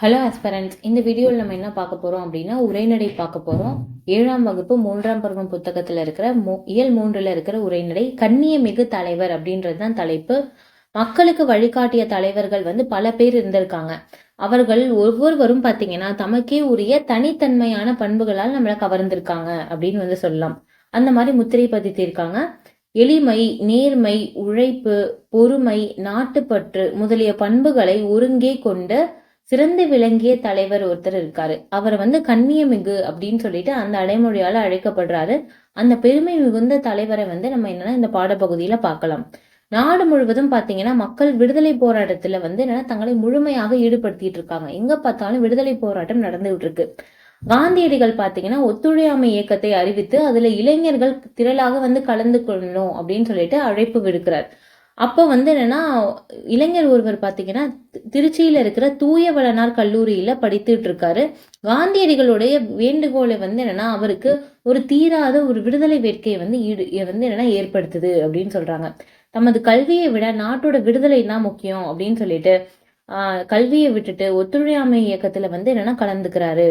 Hello அஸ்பரன்ஸ் இந்த வீடியோவில் நம்ம என்ன பார்க்க போகிறோம் அப்படின்னா உரைநடை பார்க்க போகிறோம் ஏழாம் வகுப்பு மூன்றாம் பருவம் புத்தகத்தில் இருக்கிற மூ இயல் மூன்றில் இருக்கிற உரைநடை கண்ணியமிகு தலைவர் அப்படின்றது தான் தலைப்பு. மக்களுக்கு வழிகாட்டிய தலைவர்கள் வந்து பல பேர் இருந்திருக்காங்க. அவர்கள் ஒவ்வொருவரும் பார்த்தீங்கன்னா தமக்கே உரிய தனித்தன்மையான பண்புகளால் நம்மளை கவர்ந்திருக்காங்க அப்படின்னு வந்து சொல்லலாம். அந்த மாதிரி முத்திரை பதித்திருக்காங்க. எளிமை நேர்மை உழைப்பு பொறுமை நாட்டுப்பற்று முதலிய பண்புகளை ஒருங்கே கொண்டு சிறந்து விளங்கிய தலைவர் ஒருத்தர் இருக்காரு. அவர் வந்து கண்ணியமிகு அப்படின்னு சொல்லிட்டு அந்த அடைமொழியால அழைக்கப்படுறாரு. அந்த பெருமை மிகுந்த தலைவரை வந்து நம்ம என்னன்னா இந்த பாடப்பகுதியில பார்க்கலாம். நாடு முழுவதும் பாத்தீங்கன்னா மக்கள் விடுதலை போராட்டத்துல வந்து என்னன்னா தங்களை முழுமையாக ஈடுபடுத்திட்டு இருக்காங்க. எங்க பார்த்தாலும் விடுதலை போராட்டம் நடந்துகிட்டு இருக்கு. காந்தியடிகள் பாத்தீங்கன்னா ஒத்துழையாமை இயக்கத்தை அறிவித்து அதுல இளைஞர்கள் திரளாக வந்து கலந்து கொள்ளணும் அப்படின்னு சொல்லிட்டு அழைப்பு விடுக்கிறார். அப்போ வந்து என்னென்னா இளைஞர் ஒருவர் பார்த்தீங்கன்னா திருச்சியில் இருக்கிற தூய வளனார் கல்லூரியில் படித்துட்டு இருக்காரு. காந்தியடிகளுடைய வேண்டுகோளை வந்து என்னென்னா அவருக்கு ஒரு தீராத ஒரு விடுதலை வேட்கையை வந்து ஈடு வந்து என்னென்னா ஏற்படுத்துது அப்படின்னு சொல்கிறாங்க தமது கல்வியை விட நாட்டோட விடுதலை தான் முக்கியம் அப்படின்னு சொல்லிட்டு கல்வியை விட்டுட்டு ஒத்துழையாமை இயக்கத்தில் வந்து என்னன்னா கலந்துக்கிறாரு.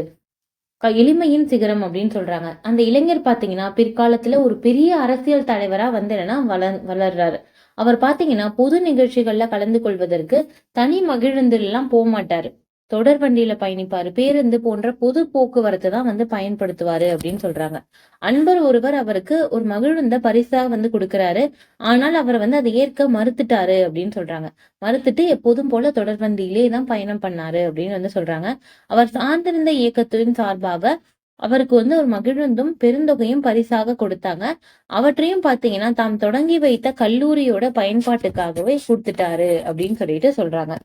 க எளிமையின் சிகரம் அப்படின்னு சொல்கிறாங்க அந்த இளைஞர் பார்த்தீங்கன்னா பிற்காலத்தில் ஒரு பெரிய அரசியல் தலைவராக வந்து என்னன்னா வள வளர்றாரு. அவர் பாத்தீங்கன்னா பொது நிகழ்ச்சிகள்ல கலந்து கொள்வதற்கு தனி மகிழுந்தில் எல்லாம் போக மாட்டாரு. தொடர் வண்டியில பயணிப்பாரு. பேருந்து போன்ற பொது போக்குவரத்து தான் வந்து பயன்படுத்துவாரு அப்படின்னு சொல்றாங்க. அன்பர் ஒருவர் அவருக்கு ஒரு மகிழுந்த பரிசா வந்து கொடுக்கறாரு. ஆனால் அவரை வந்து அதை ஏற்க மறுத்துட்டாரு அப்படின்னு சொல்றாங்க. மறுத்துட்டு எப்போதும் போல தொடர் வண்டியிலே தான் பயணம் பண்ணாரு அப்படின்னு வந்து சொல்றாங்க. அவர் சார்ந்திருந்த இயக்கத்தின் சார்பாக அவருக்கு வந்து ஒரு மகிழுந்தும் பெருந்தொகையும் பரிசாக கொடுத்தாங்க. அவற்றையும் பாத்தீங்கன்னா தாம் தொடங்கி வைத்த கல்லூரியோட பயன்பாட்டுக்காகவே கொடுத்துட்டாரு அப்படின்னு சொல்லிட்டு சொல்றாங்க.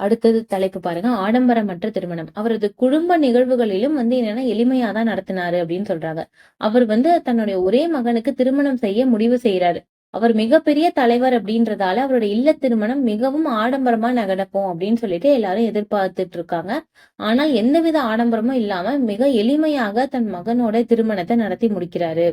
அடுத்தது தலைப்பு பாருங்க. ஆடம்பரமற்ற திருமணம். அவரது குடும்ப நிகழ்வுகளிலும் வந்து என்னன்னா எளிமையா தான் நடத்தினாரு அப்படின்னு சொல்றாங்க. அவர் வந்து தன்னுடைய ஒரே மகனுக்கு திருமணம் செய்ய முடிவு செய்யறாரு அவர் மிகப்பெரிய தலைவர் அப்படின்றதால அவரோட இல்ல திருமணம் மிகவும் ஆடம்பரமா நடக்கும் அப்படின்னு சொல்லிட்டு எல்லாரும் எதிர்பார்த்துட்டு இருக்காங்க. ஆனால் எந்தவித ஆடம்பரமும் இல்லாம மிக எளிமையாக தன் மகனோட திருமணத்தை நடத்தி முடிக்கிறாரு.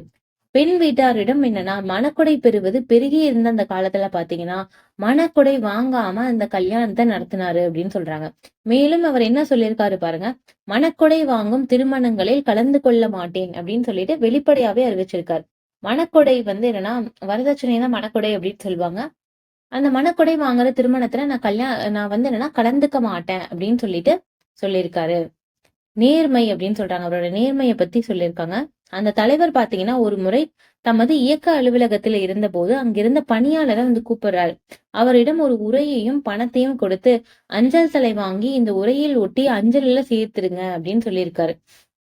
பெண் வீட்டாரிடம் என்னன்னா மணக்கொடை பெறுவது பெருகி இருந்த அந்த காலத்துல பாத்தீங்கன்னா மனக்கொடை வாங்காம அந்த கல்யாணத்தை நடத்தினாரு அப்படின்னு சொல்றாங்க. மேலும் அவர் என்ன சொல்லியிருக்காரு பாருங்க மனக்கொடை வாங்கும் திருமணங்களில் கலந்து கொள்ள மாட்டேன் அப்படின்னு சொல்லிட்டு வெளிப்படையாவே அறிவிச்சிருக்காரு. மணக்கொடை வந்து என்னன்னா வரதட்சணை தான் மணக்கொடை அப்படின்னு சொல்லுவாங்க. அந்த மணக்கொடை வாங்குற திருமணத்துல நான் கல்யாணம் நான் வந்து என்னன்னா கலந்துக்க மாட்டேன் அப்படின்னு சொல்லிட்டு சொல்லியிருக்காரு. நேர்மை அப்படின்னு சொல்றாங்க. அவரோட நேர்மையை பத்தி சொல்லியிருக்காங்க. அந்த தலைவர் பாத்தீங்கன்னா ஒரு முறை தமது இயக்க அலுவலகத்துல இருந்த போது அங்கிருந்த பணியாளரை வந்து கூப்பிடுறாரு. அவரிடம் ஒரு உரையையும் பணத்தையும் கொடுத்து அஞ்சல் தலை வாங்கி இந்த உரையில் ஒட்டி அஞ்சலில் சேர்த்துருங்க அப்படின்னு சொல்லியிருக்காரு.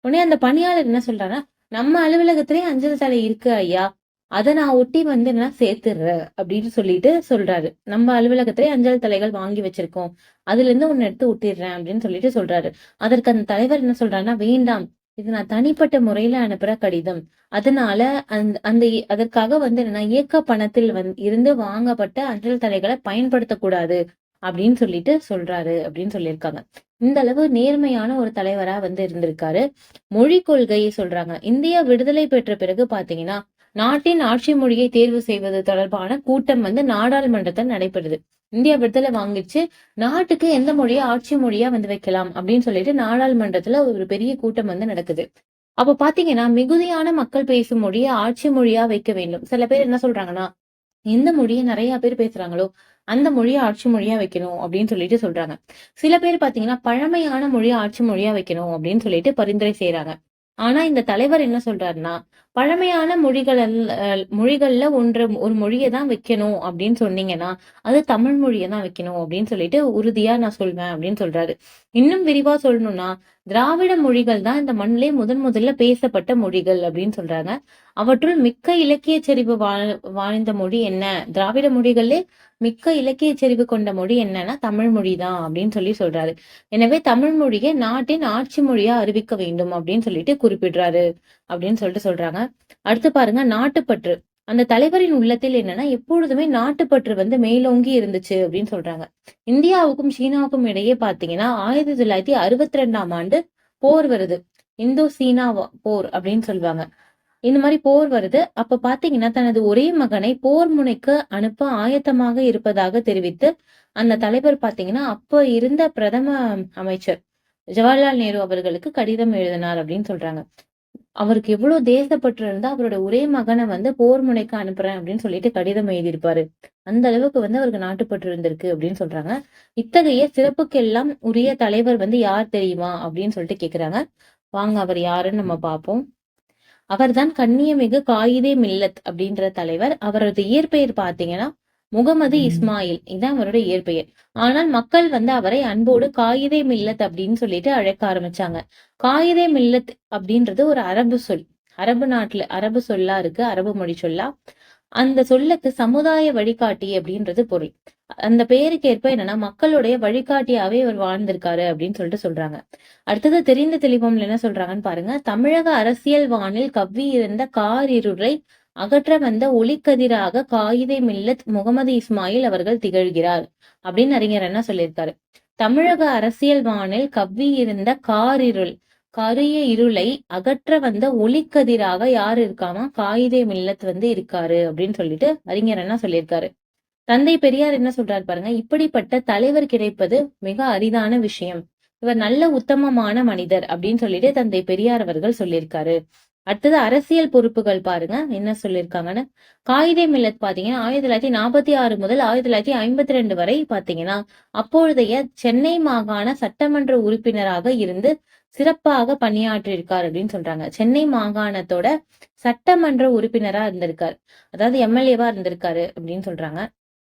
உடனே அந்த பணியாளர் என்ன சொல்றாருன்னா நம்ம அலுவலகத்திலே அஞ்சல் தலை இருக்கு ஐயா. அதை நான் ஒட்டி வந்து என்ன சேர்த்துடுறேன் அப்படின்னு சொல்லிட்டு சொல்றாரு. நம்ம அலுவலகத்திலே அஞ்சல் தலைகள் வாங்கி வச்சிருக்கோம். அதுல இருந்து ஒன்னு எடுத்து ஒட்டிடுறேன் அப்படின்னு சொல்லிட்டு சொல்றாரு. அதற்கு அந்த தலைவர் என்ன சொல்றாருன்னா வேண்டாம். இது நான் தனிப்பட்ட முறையில அனுப்புற கடிதம். அதனால அந்த அந்த அதற்காக வந்து என்ன இயக்க பணத்தில் வந்து இருந்து வாங்கப்பட்ட அஞ்சல் தலைகளை பயன்படுத்தக்கூடாது. அப்படின்னு சொல்லிட்டு சொல்றாரு அப்படின்னு சொல்லியிருக்காங்க. இந்த அளவு நேர்மையான ஒரு தலைவரா வந்து இருந்திருக்காரு. மொழி கொள்கையை சொல்றாங்க. இந்தியா விடுதலை பெற்ற பிறகு பாத்தீங்கன்னா நாட்டின் ஆட்சி மொழியை தேர்வு செய்வது தொடர்பான கூட்டம் வந்து நாடாளுமன்றத்தில் நடைபெறுது. இந்தியா விடுதலை வாங்கிச்சு. நாட்டுக்கு எந்த மொழியை ஆட்சி மொழியா வந்து வைக்கலாம் அப்படின்னு சொல்லிட்டு நாடாளுமன்றத்துல ஒரு பெரிய கூட்டம் வந்து நடக்குது. அப்ப பாத்தீங்கன்னா மிகுதியான மக்கள் பேசும் மொழியை ஆட்சி மொழியா வைக்க வேண்டும். சில பேர் என்ன சொல்றாங்கன்னா எந்த மொழியை நிறைய பேர் பேசுறாங்களோ அந்த மொழியை ஆட்சி மொழியா வைக்கணும் அப்படின்னு சொல்லிட்டு சொல்றாங்க. சில பேர் பாத்தீங்கன்னா பழமையான மொழியை ஆட்சி மொழியா வைக்கணும் அப்படின்னு சொல்லிட்டு பரிந்துரை செய்யறாங்க ஆனா இந்த தலைவர் என்ன சொல்றாருன்னா பழமையான மொழிகள் மொழிகள்ல ஒன்று ஒரு மொழியை தான் வைக்கணும் அப்படின்னு சொன்னீங்கன்னா அது தமிழ் மொழியை தான் வைக்கணும் அப்படின்னு சொல்லிட்டு உறுதியா நான் சொல்வேன் அப்படின்னு சொல்றாரு. இன்னும் விரிவா சொல்லணும்னா திராவிட மொழிகள் தான் இந்த மண்ணிலே முதன் முதல்ல பேசப்பட்ட மொழிகள் அப்படின்னு சொல்றாங்க. அவற்றுள் மிக்க இலக்கிய செறிவு வாழ் வாழ்ந்த மொழி என்ன? திராவிட மொழிகள்லே மிக்க இலக்கிய செறிவு கொண்ட மொழி என்னன்னா தமிழ் மொழி தான் அப்படின்னு சொல்லி சொல்றாரு. எனவே தமிழ் மொழியை நாட்டின் ஆட்சி மொழியா அறிவிக்க வேண்டும் அப்படின்னு சொல்லிட்டு குறிப்பிடுறாரு அப்படின்னு சொல்லிட்டு சொல்றாங்க. அடுத்து பாருங்க நாட்டுப்பற்று. அந்த தலைவரின் உள்ளத்தில் என்னன்னா எப்பொழுதுமே நாட்டுப்பற்று வந்து மேலோங்கி இருந்துச்சு அப்படின்னு சொல்றாங்க. இந்தியாவுக்கும் சீனாவுக்கும் இடையே பாத்தீங்கன்னா ஆயிரத்தி தொள்ளாயிரத்தி அறுபத்தி ரெண்டாம் ஆண்டு போர் வருது. இந்தோ சீனா போர் அப்படின்னு சொல்லுவாங்க. இந்த மாதிரி போர் வருது. அப்ப பாத்தீங்கன்னா தனது ஒரே மகனை போர் முனைக்கு அனுப்ப ஆயத்தமாக இருப்பதாக தெரிவித்து அந்த தலைவர் பாத்தீங்கன்னா அப்ப இருந்த பிரதம அமைச்சர் ஜவஹர்லால் நேரு அவர்களுக்கு கடிதம் எழுதினார் அப்படின்னு சொல்றாங்க. அவருக்கு எவ்வளவு தேசப்பற்று இருந்தா அவரோட ஒரே மகனை வந்து போர் முனைக்கு அனுப்புறேன் அப்படின்னு சொல்லிட்டு கடிதம் எழுதியிருப்பாரு. அந்த அளவுக்கு வந்து அவருக்கு நாட்டுப்பற்று இருந்திருக்கு அப்படின்னு சொல்றாங்க. இத்தகைய சிறப்புக்கெல்லாம் உரிய தலைவர் வந்து யார் தெரியுமா அப்படின்னு சொல்லிட்டு கேக்குறாங்க. வாங்க அவர் யாருன்னு நம்ம பார்ப்போம் அவர்தான் கண்ணியமிகு காயிதே மில்லத் அப்படின்ற தலைவர். அவரது இயற்பெயர் பாத்தீங்கன்னா முகமது இஸ்மாயில். இதான் அவரோட இயற்பெயர். ஆனால் மக்கள் வந்து அவரை அன்போடு காயிதே மில்லத் அப்படின்னு சொல்லிட்டு அழைக்க ஆரம்பிச்சாங்க. காயிதே மில்லத் அப்படின்றது ஒரு அரபு சொல். அரபு நாட்டுல அரபு சொல்லா இருக்கு அரபு மொழி சொல்லா. அந்த சொல்லுக்கு சமுதாய வழிகாட்டி அப்படின்றது பொருள். அந்த பெயருக்கு ஏற்ப என்னன்னா மக்களுடைய வழிகாட்டியாவே இவர் வாழ்ந்திருக்காரு அப்படின்னு சொல்லிட்டு சொல்றாங்க. அடுத்தது தெரிந்த தெளிவம்ல என்ன சொல்றாங்கன்னு பாருங்க. தமிழக அரசியல் வானில் கவ்வி இருந்த கார் இருளை அகற்ற வந்த ஒளிக்கதிராக காயிதே மில்லத் முகமது இஸ்மாயில் அவர்கள் திகழ்கிறார் அப்படின்னு அறிஞர் என்ன சொல்லியிருக்காரு? தமிழக அரசியல் வானில் கவ்வி இருந்த காரிருள் கரிய இருளை அகற்ற வந்த ஒளிக்கதிராக யார் இருக்காமா காயிதே மில்லத் வந்து இருக்காரு அப்படின்னு சொல்லிட்டு அறிஞர் என்ன சொல்லியிருக்காரு? தந்தை பெரியார் என்ன சொல்றாரு பாருங்க இப்படிப்பட்ட தலைவர் கிடைப்பது மிக அரிதான விஷயம். இவர் நல்ல உத்தமமான மனிதர் அப்படின்னு சொல்லிட்டு தந்தை பெரியார் அவர்கள் சொல்லியிருக்காரு. அடுத்தது அரசியல் பொறுப்புகள் பாருங்க என்ன சொல்லியிருக்காங்கன்னு. காயிதே மில்லத் பாத்தீங்கன்னா ஆயிரத்தி தொள்ளாயிரத்தி நாற்பத்தி ஆறு முதல் ஆயிரத்தி தொள்ளாயிரத்தி ஐம்பத்தி ரெண்டு வரை பாத்தீங்கன்னா அப்பொழுதைய சென்னை மாகாண சட்டமன்ற உறுப்பினராக இருந்து சிறப்பாக பணியாற்றியிருக்கார் அப்படின்னு சொல்றாங்க. சென்னை மாகாணத்தோட சட்டமன்ற உறுப்பினரா இருந்திருக்காரு. அதாவது எம்எல்ஏவா இருந்திருக்காரு அப்படின்னு சொல்றாங்க.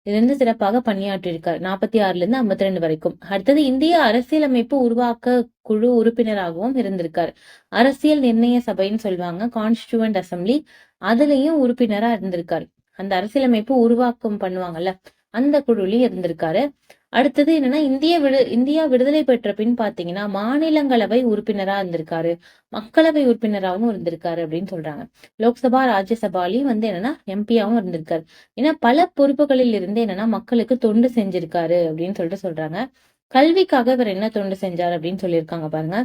இருந்து சிறப்பாக பணியாற்றியிருக்கார். நாற்பத்தி ஆறுல இருந்து ஐம்பத்தி ரெண்டு வரைக்கும். அடுத்தது இந்திய அரசியலமைப்பு உருவாக்க குழு உறுப்பினராகவும் இருந்திருக்கார். அரசியல் நிர்ணய சபைன்னு சொல்லுவாங்க கான்ஸ்டியூவன்ட் அசம்பிளி அதுலயும் உறுப்பினரா இருந்திருக்காரு. அந்த அரசியலமைப்பு உருவாக்கம் பண்ணுவாங்கல்ல அந்த குழுலையும் இருந்திருக்காரு. அடுத்தது என்னன்னா இந்திய விடு இந்தியா விடுதலை பெற்ற பின் பாத்தீங்கன்னா மாநிலங்களவை உறுப்பினரா இருந்திருக்காரு. மக்களவை உறுப்பினராகவும் இருந்திருக்காரு அப்படின்னு சொல்றாங்க. லோக்சபா ராஜ்யசபாலையும் வந்து என்னன்னா எம்பியாவும் இருந்திருக்காரு. ஏன்னா பல பொறுப்புகளில் இருந்து என்னன்னா மக்களுக்கு தொண்டு செஞ்சிருக்காரு அப்படின்னு சொல்லிட்டு சொல்றாங்க. கல்விக்காக இவர் என்ன தொண்டு செஞ்சார் அப்படின்னு சொல்லியிருக்காங்க பாருங்க.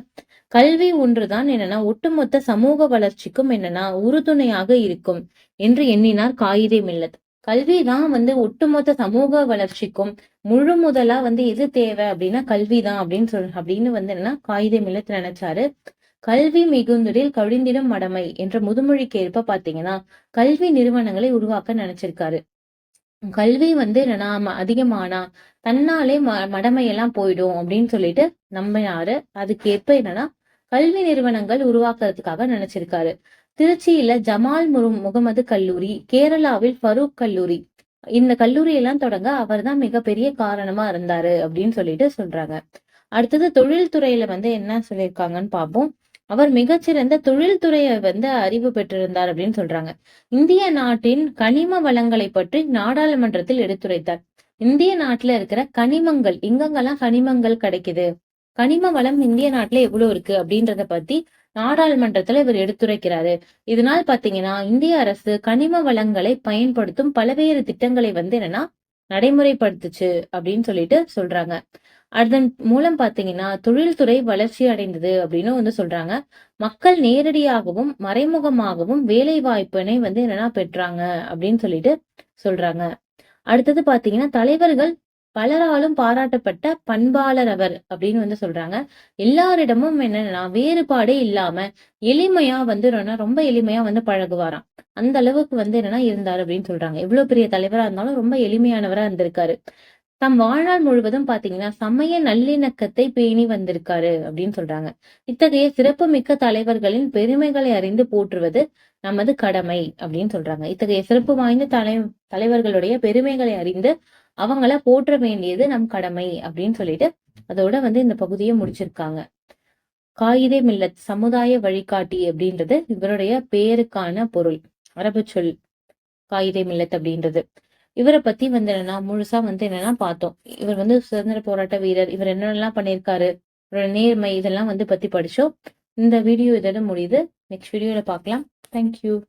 கல்வி ஒன்றுதான் என்னன்னா ஒட்டுமொத்த சமூக வளர்ச்சிக்கும் என்னன்னா உறுதுணையாக இருக்கும் என்று எண்ணினார் காயிதே மில்லத். கல்விதான் வந்து ஒட்டுமொத்த சமூக வளர்ச்சிக்கும் முழு முதலா வந்து எது தேவை அப்படின்னா கல்விதான் அப்படின்னு சொல் அப்படின்னு வந்து என்னன்னா காகித மில்லத்து நினைச்சாரு. கல்வி மிகுந்ததில் கழிந்திடும் மடமை என்ற முதுமொழிக்கு ஏற்ப பாத்தீங்கன்னா கல்வி நிறுவனங்களை உருவாக்க நினைச்சிருக்காரு. கல்வி வந்து என்னன்னா அதிகமானா தன்னாலே ம மடமையெல்லாம் போயிடும் அப்படின்னு சொல்லிட்டு நம்பினாரு. அதுக்கு ஏற்ப என்னன்னா கல்வி நிறுவனங்கள் உருவாக்குறதுக்காக நினைச்சிருக்காரு. திருச்சியில ஜமால் முரு முகமது கல்லூரி கேரளாவில் ஃபரூக் கல்லூரி. இந்த கல்லூரி எல்லாம் தொடங்க அவர் தான் மிகப்பெரிய காரணமா இருந்தாரு அப்படின்னு சொல்லிட்டு சொல்றாங்க. அடுத்தது தொழில்துறையில வந்து என்ன சொல்லியிருக்காங்கன்னு பார்ப்போம். அவர் மிகச்சிறந்த தொழில்துறையை வந்து அறிவு பெற்றிருந்தார் அப்படின்னு சொல்றாங்க. இந்திய நாட்டின் கனிம வளங்களை பற்றி நாடாளுமன்றத்தில் எடுத்துரைத்தார். இந்திய நாட்டுல இருக்கிற கனிமங்கள் எங்கெங்கெல்லாம் கனிமங்கள் கிடைக்குது. கனிம வளம் இந்திய நாட்டுல எவ்வளவு இருக்கு அப்படின்றத பத்தி நாடாளுமன்றத்துல இவர் எடுத்துரைக்கிறாரு. இதனால் பாத்தீங்கன்னா இந்திய அரசு கனிம வளங்களை பயன்படுத்தும் பல்வேறு திட்டங்களை வந்து என்னன்னா நடைமுறைப்படுத்துச்சு அப்படின்னு சொல்லிட்டு சொல்றாங்க. அதன் மூலம் பாத்தீங்கன்னா தொழில்துறை வளர்ச்சி அடைந்தது அப்படின்னு வந்து சொல்றாங்க. மக்கள் நேரடியாகவும் மறைமுகமாகவும் வேலை வாய்ப்பினை வந்து என்னன்னா பெற்றாங்க அப்படின்னு சொல்லிட்டு சொல்றாங்க. அடுத்தது பாத்தீங்கன்னா தலைவர்கள் பலராலும் பாராட்டப்பட்ட பண்பாளர் அவர் அப்படின்னு வந்து சொல்றாங்க. எல்லாரிடமும் என்னன்னா வேறுபாடே இல்லாம எளிமையா வந்து ரொம்ப எளிமையா வந்து பழகுவாராம். அந்த அளவுக்கு வந்து என்னன்னா இருந்தார் அப்படின்னு சொல்றாங்க. எவ்வளவு பெரிய தலைவரா இருந்தாலும் ரொம்ப எளிமையானவரா இருந்திருக்காரு. தம் வாழ்நாள் முழுவதும் பாத்தீங்கன்னா சமய நல்லிணக்கத்தை பேணி வந்திருக்காரு அப்படின்னு சொல்றாங்க. இத்தகைய சிறப்பு மிக்க தலைவர்களின் பெருமைகளை அறிந்து போற்றுவது நமது கடமை அப்படின்னு சொல்றாங்க. இத்தகைய சிறப்பு வாய்ந்த தலை தலைவர்களுடைய பெருமைகளை அறிந்து அவங்கள போற்ற வேண்டியது நம் கடமை அப்படின்னு சொல்லிட்டு அதோட வந்து இந்த பகுதியை முடிச்சிருக்காங்க. காயிதே மில்லத் சமுதாய வழிகாட்டி அப்படின்றது இவருடைய பேருக்கான பொருள் அரபு சொல் காயிதே மில்லத் அப்படின்றது. இவரை பத்தி வந்து என்னன்னா முழுசா வந்து என்னன்னா பார்த்தோம். இவர் வந்து சுதந்திர போராட்ட வீரர் இவர் என்னென்னலாம் பண்ணியிருக்காரு இவரோட நேர்மை இதெல்லாம் வந்து பத்தி படிச்சோம். இந்த வீடியோ இதோட முடியுது. நெக்ஸ்ட் வீடியோல பார்க்கலாம். தேங்க்யூ